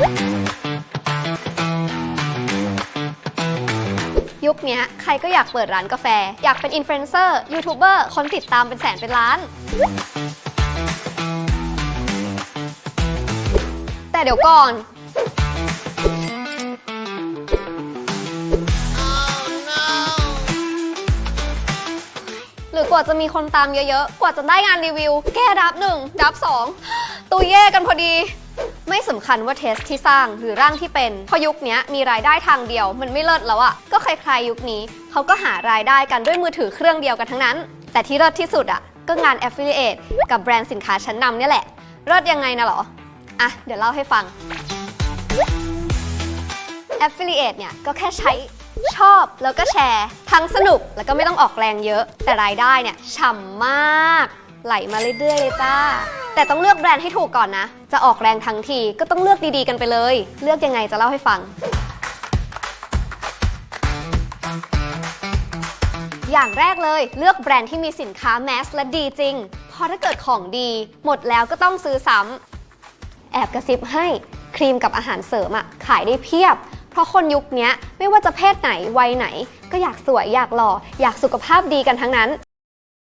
ยุคนี้ใครก็อยากเปิดร้านกาแฟ อยากเป็นอินฟลูเอนเซอร์ยูทูบเบอร์คนติดตามเป็นแสนเป็นล้าน แต่เดี๋ยวก่อน หรือกว่าจะมีคนตามเยอะๆ กว่าจะได้งานรีวิว แก้ดับหนึ่งดับสองตัวแย่กันพอดี ไม่สำคัญว่าเทสที่สร้างหรือร่างที่เป็นเพราะยุคนี้มีรายได้ทางเดียว มันไม่เลิศแล้วอะ่ะก็ใครๆยุคนี้เขาก็หารายได้กันด้วยมือถือเครื่องเดียวกันทั้งนั้น แต่ที่เลิศที่สุดอะ่ะก็งาน Affiliate กับแบรนด์สินค้าชั้นนำเนี่ยแหละ เลิศยังไงนะหรอ อะ เดี๋ยวเล่าให้ฟัง Affiliate เนี่ยก็แค่ใช้ชอบแล้วก็แชร์ ทั้งสนุกแล้วก็ไม่ต้องออกแรงเยอะ แต่รายได้เนี่ยฉ่ำมาก ไหลมาเรื่อยๆเลยจ้า แต่ต้องเลือกแบรนด์ให้ถูกก่อนนะ จะออกแรงทั้งทีก็ต้องเลือกดีๆกันไปเลย เลือกยังไงจะเล่าให้ฟัง อย่างแรกเลยเลือกแบรนด์ที่มีสินค้าแมสและดีจริง เพราะถ้าเกิดของดี หมดแล้วก็ต้องซื้อซ้ำแอบกระซิบให้ครีมกับอาหารเสริมอะขายได้เพียบ เพราะคนยุคนี้ไม่ว่าจะเพศไหนวัยไหน ก็อยากสวยอยากหล่ออยากสุขภาพดีกันทั้งนั้น